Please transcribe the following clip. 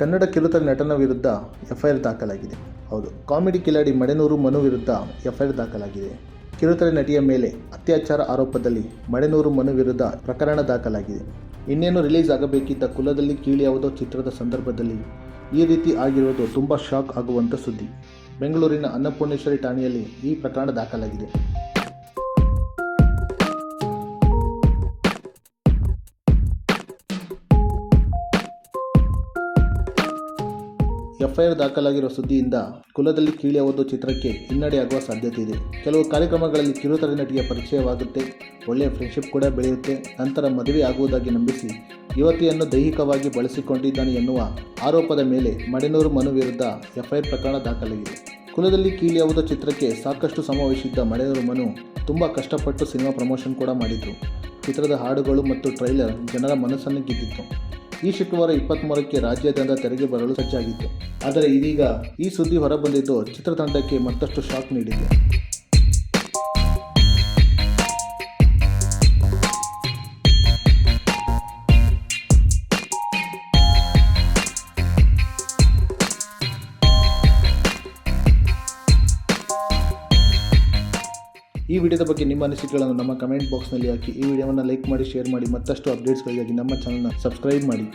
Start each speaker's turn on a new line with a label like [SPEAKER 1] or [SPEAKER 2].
[SPEAKER 1] ಕನ್ನಡ ಕಿರುತೆರೆ ನಟನ ವಿರುದ್ಧ ಎಫ್ಐಆರ್ ದಾಖಲಾಗಿದೆ. ಹೌದು, ಕಾಮಿಡಿ ಕಿಲಾಡಿ ಮಡೆನೂರು ಮನು ವಿರುದ್ಧ ಎಫ್ಐಆರ್ ದಾಖಲಾಗಿದೆ. ಕಿರುತೆರೆ ನಟಿಯ ಮೇಲೆ ಅತ್ಯಾಚಾರ ಆರೋಪದಲ್ಲಿ ಮಡೆನೂರು ಮನು ವಿರುದ್ಧ ಪ್ರಕರಣ ದಾಖಲಾಗಿದೆ. ಇನ್ನೇನು ರಿಲೀಸ್ ಆಗಬೇಕಿದ್ದ ಕುಲದಲ್ಲಿ ಕೀಳ್ಯಾವುದೋ ಚಿತ್ರದ ಸಂದರ್ಭದಲ್ಲಿ ಈ ರೀತಿ ಆಗಿರುವುದು ತುಂಬ ಶಾಕ್ ಆಗುವಂಥ ಸುದ್ದಿ. ಬೆಂಗಳೂರಿನ ಅನ್ನಪೂರ್ಣೇಶ್ವರಿ ಠಾಣೆಯಲ್ಲಿ ಈ ಪ್ರಕರಣ ದಾಖಲಾಗಿದೆ. ಎಫ್ಐಆರ್ ದಾಖಲಾಗಿರುವ ಸುದ್ದಿಯಿಂದ ಕುಲದಲ್ಲಿ ಕೀಳ್ಯಾವುದು ಚಿತ್ರಕ್ಕೆ ಹಿನ್ನಡೆಯಾಗುವ ಸಾಧ್ಯತೆ ಇದೆ. ಕೆಲವು ಕಾರ್ಯಕ್ರಮಗಳಲ್ಲಿ ಕಿರುತೆರೆ ನಟಿಗೆ ಪರಿಚಯವಾಗುತ್ತೆ. ಒಳ್ಳೆಯ ಫ್ರೆಂಡ್ಶಿಪ್ ಕೂಡ ಬೆಳೆಯುತ್ತೆ. ನಂತರ ಮದುವೆ ಆಗುವುದಾಗಿ ನಂಬಿಸಿ ಯುವತಿಯನ್ನು ದೈಹಿಕವಾಗಿ ಬಳಸಿಕೊಂಡಿದ್ದಾನೆ ಎನ್ನುವ ಆರೋಪದ ಮೇಲೆ ಮಡೆನೂರು ಮನು ವಿರುದ್ಧ ಎಫ್ಐಆರ್ ಪ್ರಕರಣ ದಾಖಲಾಗಿದೆ. ಕುಲದಲ್ಲಿ ಕೀಳಿಯಾವುದ ಚಿತ್ರಕ್ಕೆ ಸಾಕಷ್ಟು ಸಮಾವೇಶಿದ್ದ ಮಡೆನೂರು ಮನು ತುಂಬ ಕಷ್ಟಪಟ್ಟು ಸಿನಿಮಾ ಪ್ರಮೋಷನ್ ಕೂಡ ಮಾಡಿದರು. ಚಿತ್ರದ ಹಾಡುಗಳು ಮತ್ತು ಟ್ರೈಲರ್ ಜನರ ಮನಸ್ಸನ್ನು ಗೆದ್ದಿತ್ತು. ಈ ಶುಕ್ರವಾರ ಇಪ್ಪತ್ತ್ಮೂರಕ್ಕೆ ರಾಜ್ಯಾದ್ಯಂತ ತೆರೆಗೆ ಬರಲು ಸಜ್ಜಾಗಿತ್ತು. ಆದರೆ ಇದೀಗ ಈ ಸುದ್ದಿ ಹೊರಬಂದಿದ್ದು ಚಿತ್ರತಂಡಕ್ಕೆ ಮತ್ತಷ್ಟು ಶಾಕ್ ನೀಡಿದೆ. ಈ ವಿಡಿಯೋದ ಬಗ್ಗೆ ನಿಮ್ಮ ಅನಿಸಿಕೆಗಳನ್ನು ನಮ್ಮ ಕಮೆಂಟ್ ಬಾಕ್ಸ್ನಲ್ಲಿ ಹಾಕಿ. ಈ ವಿಡಿಯೋವನ್ನು ಲೈಕ್ ಮಾಡಿ ಶೇರ್ ಮಾಡಿ, ಮತ್ತಷ್ಟು ಅಪ್ಡೇಟ್ಸ್ಗಳಿಗಾಗಿ ನಮ್ಮ ಚಾನಲ್ನ ಸಬ್ಸ್ಕ್ರೈಬ್ ಮಾಡಿ.